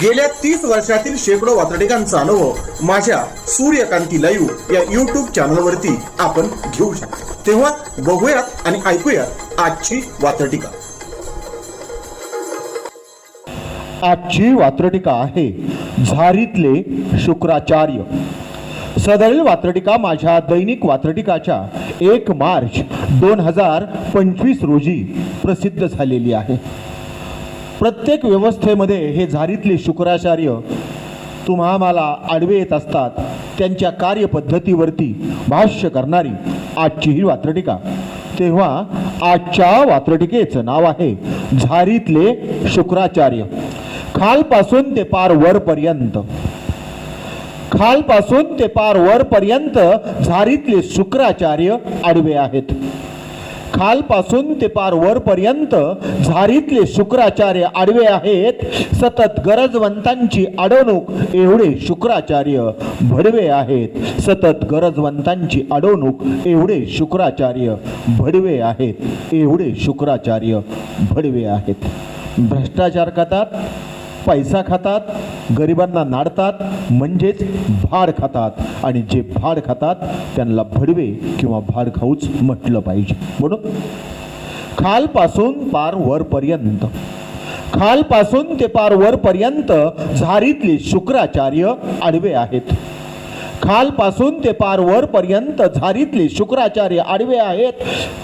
गेल्या तीस वर्षातील शेकडो वातडिकांचा अनुभव माझ्या सूर्यकांती लाईव्ह या युट्यूब चॅनलवरती आपण घेऊ शकतो. तेव्हा बघूयात आणि ऐकूयात आजची वातडिका आजची वात्रटिका आहे झारीतले शुक्राचार्य. सदरील वात्रटिका माझ्या दैनिक वात्रटिकाच्या एक मार्च दोन हजार पंचवीस रोजी प्रसिद्ध झालेली आहे. प्रत्येक व्यवस्थेमध्ये हे झारीतले शुक्राचार्य तुम्हा मला आडवे येत असतात. त्यांच्या कार्यपद्धतीवरती भाष्य करणारी आजची ही वात्रटिका. तेव्हा आजच्या वात्रटिकेचं नाव आहे झारीतले शुक्राचार्य. खालपासून ते पार वरपर्यंत. खालपासून ते पार वरपर्यंत झारीतले शुक्राचार्य आडवे आहेत. खालपासून ते पार वरपर्यंत झारीतले शुक्राचार्य आडवे आहेत. सतत गरजवंतांची अडवणूक एवढे शुक्राचार्य भडवे आहेत. सतत गरजवंतांची अडवणूक एवढे शुक्राचार्य भडवे आहेत. एवढे शुक्राचार्य भडवे आहेत. भ्रष्टाचार करतात पैसा खातात गरिबांना नाडतात म्हणजेच भाड खातात. आणि जे भाड खातात त्यांना भडवे किंवा भाड खाऊच म्हटलं पाहिजे. म्हणून खालपासून पार वरपर्यंत. खालपासून ते पार वरपर्यंत झारीतले शुक्राचार्य आडवे आहेत. खालपासून ते पार वरपर्यंत झारीतले शुक्राचार्य आडवे आहेत.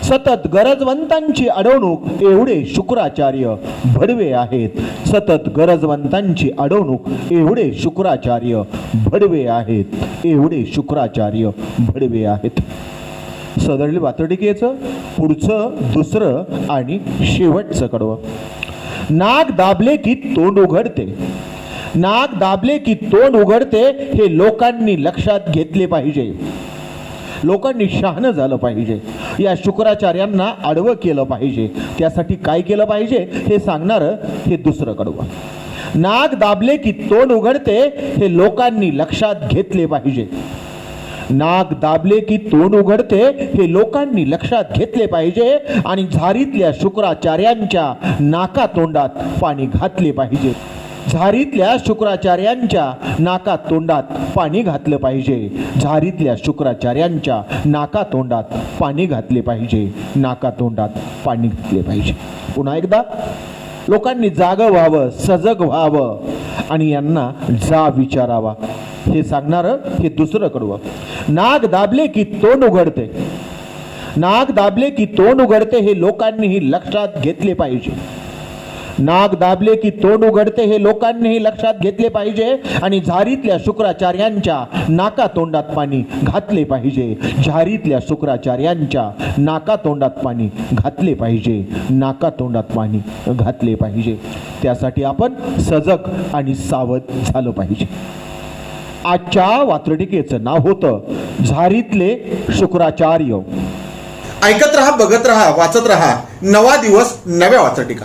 सतत गरजवंतांची अडवणूक एवढे शुक्राचार्य भडवे आहेत. सतत गरजवंतांची अडवणूक एवढे शुक्राचार्य भडवे आहेत. एवढे शुक्राचार्य भडवे आहेत. सदळली वातडिकेचं पुढचं दुसरं आणि शेवटचं कडवं. नाक दाबले की तोंड उघडते. नाक दाबले की तोंड उघडते हे लोकांनी लक्षात घेतले पाहिजे. लोकांनी शहाणं झालं पाहिजे. या शुक्राचार्यांना आडवं केलं पाहिजे. त्यासाठी काय केलं पाहिजे? हे सांगणारं हे दुसरं कडवं. नाक दाबले की तोंड उघडते हे लोकांनी लक्षात घेतले पाहिजे. नाक दाबले की तोंड उघडते हे लोकांनी लक्षात घेतले पाहिजे आणि झारीतल्या शुक्राचार्यांच्या नाका तोंडात पाणी घातले पाहिजे. झारीतल्या शुक्राचार्यांच्या नाका तोंडात पाणी घातलं पाहिजे. झारीतल्या शुक्राचार्यांच्या नाका तोंडात पाणी घातले पाहिजे. नाका तोंडात पाणी घातले पाहिजे. पुन्हा एकदा लोकांनी जागं व्हावं सजग व्हावं आणि यांना जा विचारावा. हे सांगणारं हे दुसरं कडवं नाग दाबले की तोंड उघडते. नाग दाबले की तोंड उघडते हे लोकांनीही लक्षात घेतले पाहिजे. नाग दाबले की तोंड उघडते हे लोकांनीही लक्षात घेतले पाहिजे आणि झारीतल्या शुक्राचार्यांच्या नाका तोंडात पाणी घातले पाहिजे. झारीतल्या शुक्राचार्यांच्या नाका तोंडात पाणी घातले पाहिजे. नाका तोंडात पाणी घातले पाहिजे. त्यासाठी आपण सजग आणि सावध झालं पाहिजे. आजच्या वात्रटिकेचं नाव होतं झारीतले शुक्राचार्य. ऐकत रहा बघत रहा वाचत रहा. नवा दिवस नव्या वाचटिका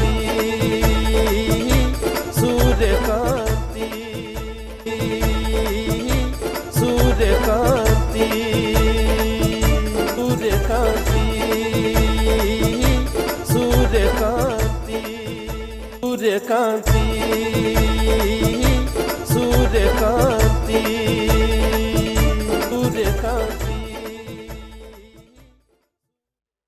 सूर्यकांती सूर्यकांती सूर्यकांती